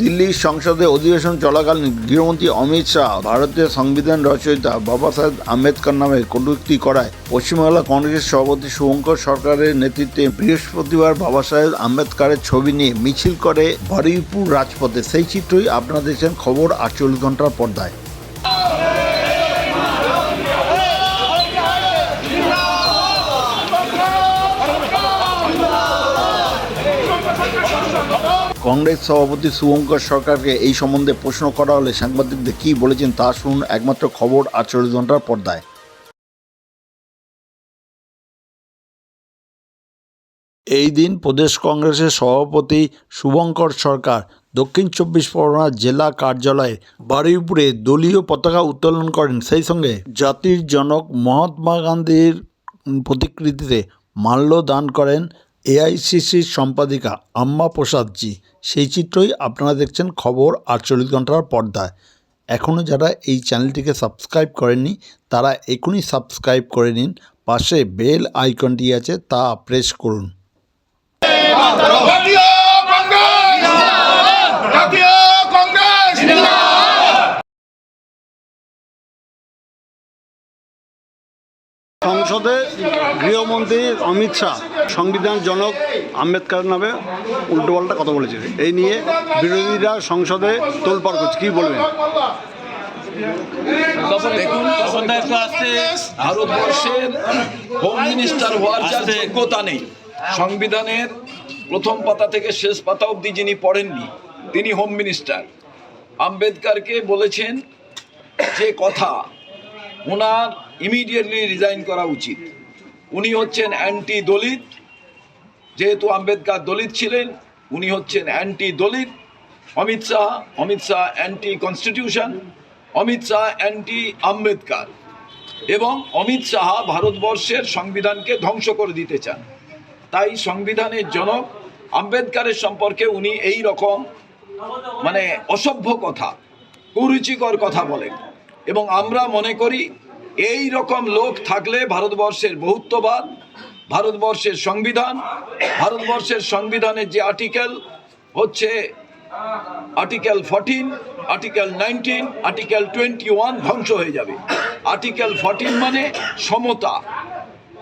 দিল্লির সংসদে অধিবেশন চলাকালীন গৃহমন্ত্রী অমিত শাহ, ভারতীয় সংবিধান রচয়িতা বাবা সাহেব আম্বেদকর নামে কটুক্তি করায় পশ্চিমবাংলা কংগ্রেস সভাপতি শুভঙ্কর সরকারের নেতৃত্বে বৃহস্পতিবার বাবা সাহেব আম্বেদকরের ছবি নিয়ে মিছিল করে হরিপুর রাজপথে। সেই চিত্রই আপনারা দেখছেন খবর আটচল্লিশ ঘণ্টার পর্দায়। কংগ্রেস সভাপতি শুভঙ্কর সরকারকে এই সম্বন্ধে প্রশ্ন করা হলে সাংবাদিকদের কী বলেছেন তা শুনুন একমাত্র খবর আটচল্লিশ ঘণ্টার পর্দায়। এই দিন প্রদেশ কংগ্রেসের সভাপতি শুভঙ্কর সরকার দক্ষিণ চব্বিশ পরগনা জেলা কার্যালয়ে বারুইপুরে দলীয় পতাকা উত্তোলন করেন। সেই সঙ্গে জাতির জনক মহাত্মা গান্ধীর প্রতিকৃতিতে মাল্য দান করেন। এআইসিসির সম্পাদিকা আম্মা প্রসাদজি। সেই চিত্রই আপনারা দেখছেন খবর আটচল্লিশ ঘণ্টার পর্দায়। এখনও যারা এই চ্যানেলটিকে সাবস্ক্রাইব করেননি, তারা এখনই সাবস্ক্রাইব করে নিন। পাশে বেল আইকনটি আছে, তা প্রেস করুন। সংসদে গৃহমন্ত্রী অমিত শাহ সংবিধান জনক আম্বেদকর নামে উল্টোপাল্টা কথা বলেছে। এই নিয়ে বিরোধীরা সংসদে তোলপাড় করছে। কী বলবেন? দেখুন সন্ধ্যায় তো আসছে ভারতবর্ষের হোম মিনিস্টার হওয়ার যার যোগ্যতা নেই সংবিধানের প্রথম পাতা থেকে শেষ পাতা অবধি যিনি পড়েননি তিনি হোম মিনিস্টার আম্বেদকারকে বলেছেন যে কথা ওনার ইমিডিয়েটলি রিজাইন করা উচিত। উনি হচ্ছেন অ্যান্টি দলিত যেহেতু আম্বেদকর দলিত ছিলেন, উনি হচ্ছেন anti Dalit Amit Shah Amit Shah anti constitution Amit Shah anti Ambedkar এবং অমিত শাহ ভারতবর্ষের সংবিধানকে ধ্বংস করে দিতে চান। তাই সংবিধানের জনক আম্বেদকারের সম্পর্কে উনি এই রকম মানে অসভ্য কথা, কুরুচিকর কথা বলেন। এবং আমরা মনে করি এই রকম লোক থাকলে ভারতবর্ষের বহুত্ববাদ, ভারতবর্ষের সংবিধান, ভারতবর্ষের সংবিধানের যে আর্টিকেল হচ্ছে article fourteen article nineteen article twenty one ধ্বংস হয়ে যাবে। আর্টিকেল ফোরটিন মানে সমতা,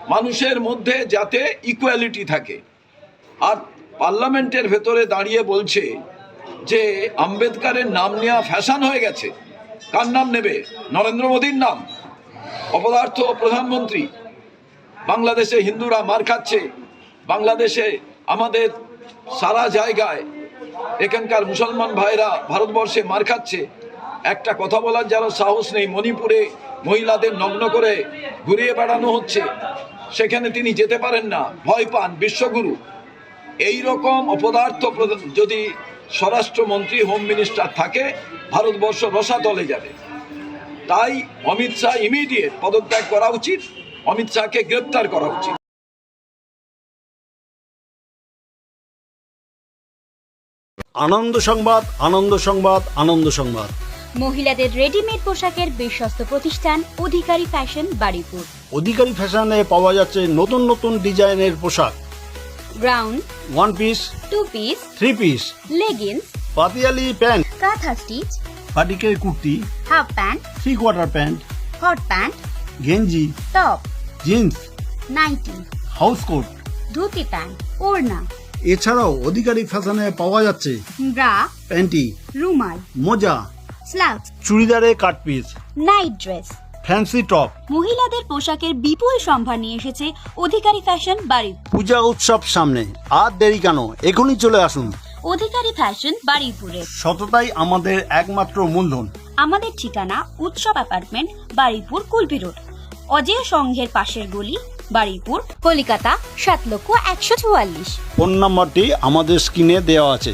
মানুষের মধ্যে যাতে ইকুয়ালিটি থাকে। আর পার্লামেন্টের ভেতরে দাঁড়িয়ে বলছে যে আম্বেদকারের নাম নেওয়া ফ্যাশন হয়ে গেছে। কার নাম নেবে? নরেন্দ্র মোদীর নাম। অপদার্থ প্রধানমন্ত্রী, বাংলাদেশে হিন্দুরা মার খাচ্ছে, বাংলাদেশে আমাদের সারা জায়গায় এখানকার মুসলমান ভাইরা ভারতবর্ষে মার খাচ্ছে। একটা কথা বলার যারা সাহস নেই, মণিপুরে মহিলাদের নগ্ন করে ঘুরিয়ে বেড়ানো হচ্ছে। সেখানে তিনি যেতে পারেন না, ভয় পান বিশ্বগুরু। এই রকম অপদার্থ যদি স্বরাষ্ট্রমন্ত্রী হোম মিনিস্টার থাকে, ভারতবর্ষ রসাতলে যাবে। তাই অমিত শাহ ইমিডিয়েট পদত্যাগ করা উচিত অমিত শাহকে গ্রেপ্তার করা উচিত। আনন্দ সংবাদ আনন্দ সংবাদ আনন্দ সংবাদ। মহিলাদের রেডিমেড পোশাকের বিশ্বস্ত প্রতিষ্ঠান অধিকারী ফ্যাশন বাড়িপুর অধিকারী ফ্যাশনে পাওয়া যাচ্ছে নতুন নতুন ডিজাইনের পোশাক। Ground one piece two piece three piece leggings পাতিয়ালি pant. Kantha stitch. পাটিকের kurti. Half pant. Three quarter pant. Hot pant. গেঞ্জি। Top. Jeans. Nightie. House coat. Dhoti pant. ওড়না। এছাড়াও অধিকারী ফ্যাশনে পাওয়া যাচ্ছে ব্রা। প্যান্টি। রুমাল। মোজা। Slacks চুড়িদারে cut piece. Night dress. Fancy top. মহিলাদের পোশাকের বিপুল সম্ভার নিয়ে এসেছে অধিকারী ফ্যাশন বাড়ি। পূজা উৎসব সামনে। আর দেরি কেন? এখনই চলে আসুন। অধিকারী ফ্যাশন বাড়িপুরে সততাই আমাদের একমাত্র মূলধন। আমাদের ঠিকানা উৎসব অ্যাপার্টমেন্ট বাড়িপুর কুলপি রোড। অজয় সংঘের পাশের গলি বারুইপুর কলিকাতা সাত লক্ষ একশো চুয়াল্লিশ। ফোন নাম্বারটি আমাদের স্ক্রিনে দেওয়া আছে।